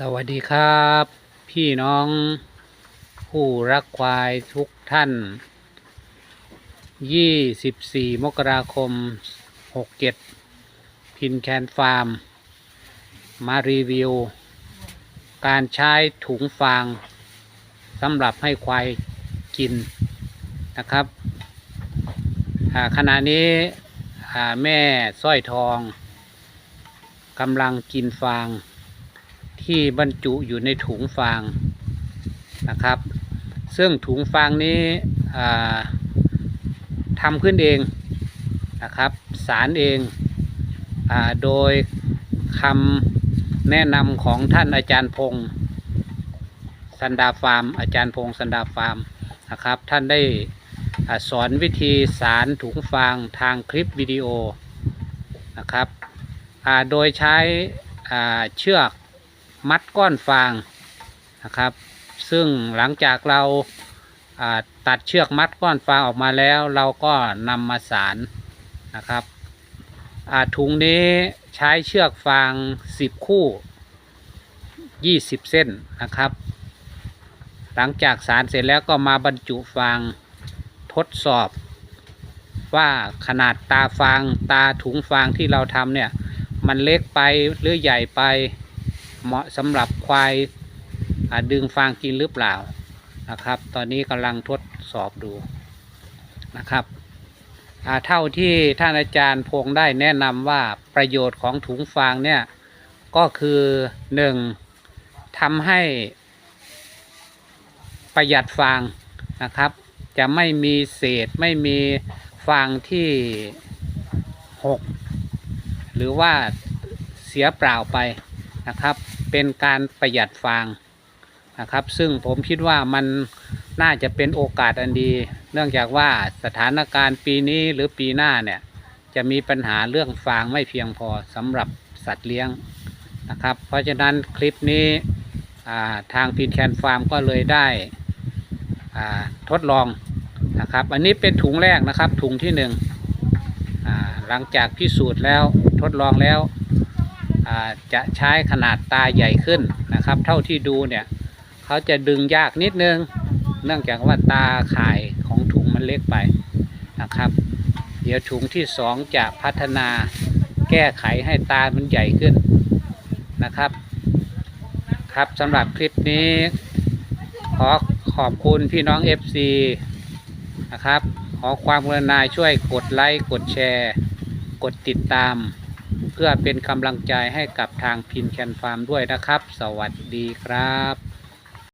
สวัสดีครับ พี่น้องผู้รักควายทุกท่าน 24 มกราคม 67 พินแคนฟาร์ม มารีวิว การใช้ถุงฟางสำหรับให้ควายกินนะครับขณะนี้แม่สร้อยทองกำลังกินฟาง ที่บรรจุอยู่ในถุงฟางนะครับ ซึ่งถุงฟางนี้ทำขึ้นเองนะครับ สารเองอโดยคำแนะนำของท่านอาจารย์พงศ์สันดาฟาร์ม อาจารย์พงศ์สันดาฟาร์มนะครับ ท่านได้อสอนวิธีสารถุงฟางทางคลิปวิดีโอนะครับโดยใช้เชือก มัดก้อนฟางนะครับ ซึ่งหลังจากเราตัดเชือกมัดก้อนฟางออกมาแล้ว เราก็นำมาสารนะครับถุงนี้ใช้เชือกฟาง 10 คู่ 20 เส้นนะครับ หลังจากสารเสร็จแล้วก็มาบรรจุฟางทดสอบ ว่าขนาดตาฟางตาถุงฟางที่เราทำเนี่ย มันเล็กไปหรือใหญ่ไป เหมาะสำหรับควายดึงฟางกินหรือเปล่านะครับ ตอนนี้กำลังทดสอบดูนะครับเท่าที่ท่านอาจารย์พงได้แนะนำว่าประโยชน์ของถุงฟางเนี่ยก็คือหนึ่งทำให้ประหยัดฟางนะครับ จะไม่มีเศษไม่มีฟางที่หกหรือว่าเสียเปล่าไป นะครับ เป็นการประหยัดฟางนะครับ ซึ่งผมคิดว่ามันน่าจะเป็นโอกาสอันดี เนื่องจากว่าสถานการณ์ปีนี้หรือปีหน้าเนี่ยจะมีปัญหาเรื่องฟางไม่เพียงพอสำหรับสัตว์เลี้ยงนะครับ เพราะฉะนั้นคลิปนี้ทางพีนแคนฟาร์มก็เลยได้ทดลองนะครับ อันนี้เป็นถุงแรกนะครับถุงที่หนึ่งหลังจากพิสูจน์แล้วทดลองแล้ว จะใช้ขนาดตาใหญ่ขึ้นนะครับ เท่าที่ดูเนี่ยเขาจะดึงยากนิดนึง เนื่องจากว่าตาข่ายของถุงมันเล็กไปนะครับ เดี๋ยวถุงที่สองจะพัฒนาแก้ไขให้ตามันใหญ่ขึ้นนะครับ ครับสำหรับคลิปนี้ขอขอบคุณพี่น้อง FC นะครับ ขอความกรุณาช่วยกดไลค์ กดแชร์ กดติดตาม เพื่อเป็นกำลังใจให้กับทางพินแคนฟาร์มด้วยนะครับ สวัสดีครับ